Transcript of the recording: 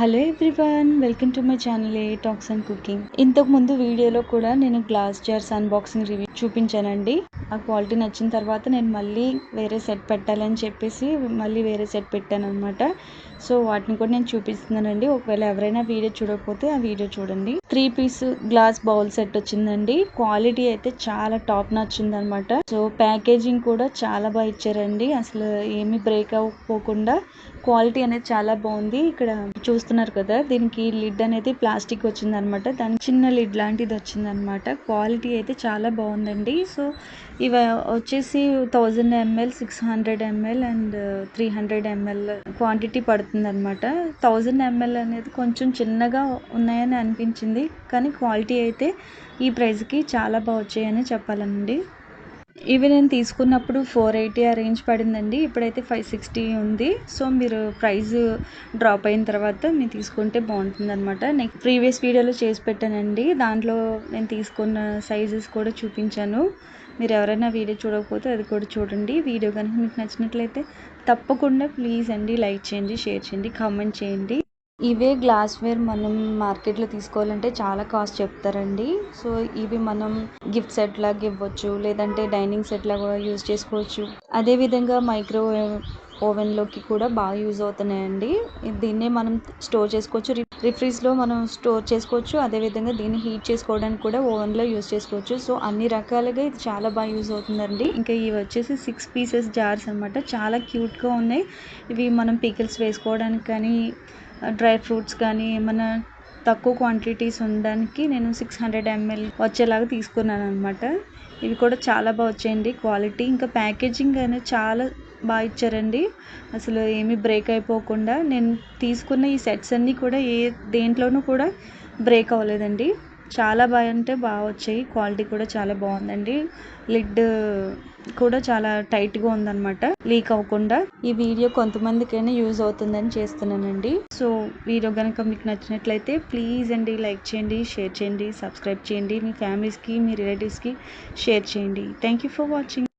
Hello everyone welcome to my channel A talks and cooking ఇంతకు ముందు వీడియోలో కూడా నేను గ్లాస్ జార్స్ అన్బాక్సింగ్ రివ్యూ చూపించానండి. ఆ క్వాలిటీ నచ్చిన తర్వాత నేను మళ్ళీ వేరే సెట్ పెట్టాలని చెప్పేసి మళ్ళీ వేరే సెట్ పెట్టాను అనమాట సో వాటిని కూడా నేను చూపిస్తున్నానండి. ఒకవేళ ఎవరైనా వీడియో చూడకపోతే ఆ వీడియో చూడండి. Three piece glass bowl set వచ్చిందండి. క్వాలిటీ అయితే చాలా టాప్ నచ్చింది అనమాట సో ప్యాకేజింగ్ కూడా చాలా బాగా ఇచ్చారండి. అసలు ఏమి బ్రేక్ అవ్వకపోకుండా క్వాలిటీ అనేది చాలా బాగుంది. ఇక్కడ చూస్తున్నారు కదా దీనికి లిడ్ అనేది ప్లాస్టిక్ వచ్చిందనమాట. దాని చిన్న లిడ్ లాంటిది వచ్చిందనమాట. క్వాలిటీ అయితే చాలా బాగుందండి. సో ఇవ వచ్చేసి thousand ML six hundred ML and three hundred ML quantity పడుతుందనమాట. Thousand ML అనేది కొంచెం చిన్నగా ఉన్నాయని అనిపించింది. కానీ క్వాలిటీ అయితే ఈ ప్రైస్కి చాలా బాగా వచ్చాయని చెప్పాలండి. ఇవి నేను తీసుకున్నప్పుడు ఫోర్ ఎయిటీ ఆ రేంజ్ పడిందండి. ఇప్పుడైతే ఫైవ్ సిక్స్టీ ఉంది. సో మీరు ప్రైస్ డ్రాప్ అయిన తర్వాత మీరు తీసుకుంటే బాగుంటుంది అనమాట నెక్స్ట్ ప్రీవియస్ వీడియోలో చేసి పెట్టానండి. దాంట్లో నేను తీసుకున్న సైజెస్ కూడా చూపించాను. మీరు ఎవరైనా వీడియో చూడకపోతే అది కూడా చూడండి. వీడియో కనుక మీకు నచ్చినట్లయితే తప్పకుండా ప్లీజ్ అండి లైక్ చేయండి షేర్ చేయండి కామెంట్ చేయండి. ఇవే గ్లాస్వేర్ మనం మార్కెట్లో తీసుకోవాలంటే చాలా కాస్ట్ చెప్తారండి. సో ఇవి మనం గిఫ్ట్ సెట్ లాగా ఇవ్వచ్చు లేదంటే డైనింగ్ సెట్ లాగా యూజ్ చేసుకోవచ్చు. అదేవిధంగా మైక్రోవేవ్ ఓవెన్లోకి కూడా బాగా యూజ్ అవుతున్నాయండి. దీన్నే మనం స్టోర్ చేసుకోవచ్చు. రిఫ్రిజ్లో మనం స్టోర్ చేసుకోవచ్చు. అదేవిధంగా దీన్ని హీట్ చేసుకోవడానికి కూడా ఓవెన్లో యూజ్ చేసుకోవచ్చు. సో అన్ని రకాలుగా ఇది చాలా బాగా యూజ్ అవుతుందండి. ఇంకా ఇవి వచ్చేసి సిక్స్ పీసెస్ జార్స్ అనమాట చాలా క్యూట్గా ఉన్నాయి. ఇవి మనం పికిల్స్ వేసుకోవడానికి కానీ డ్రై ఫ్రూట్స్ కానీ ఏమైనా తక్కువ క్వాంటిటీస్ ఉండడానికి నేను సిక్స్ హండ్రెడ్ ఎంఎల్ వచ్చేలాగా తీసుకున్నాను అనమాట ఇవి కూడా చాలా బాగా వచ్చాయండి క్వాలిటీ ఇంకా ప్యాకేజింగ్ అనేది చాలా బాగా ఇచ్చారండి. అసలు ఏమీ బ్రేక్ అయిపోకుండా నేను తీసుకున్న ఈ సెట్స్ అన్నీ కూడా ఏ దేంట్లోనూ కూడా బ్రేక్ అవ్వలేదండి. చాలా బాగా అంటే బాగా వచ్చాయి. క్వాలిటీ కూడా చాలా బాగుందండి. లిడ్ కూడా చాలా టైట్గా ఉందన్నమాట. లీక్ అవ్వకుండా. ఈ వీడియో కొంతమందికైనా యూజ్ అవుతుందని చేస్తున్నానండి. సో వీడియో కనుక మీకు నచ్చినట్లయితే ప్లీజ్ అండి లైక్ చేయండి షేర్ చేయండి సబ్స్క్రైబ్ చేయండి. మీ ఫ్యామిలీస్కి మీ రిలేటివ్స్కి షేర్ చేయండి. Thank you for watching.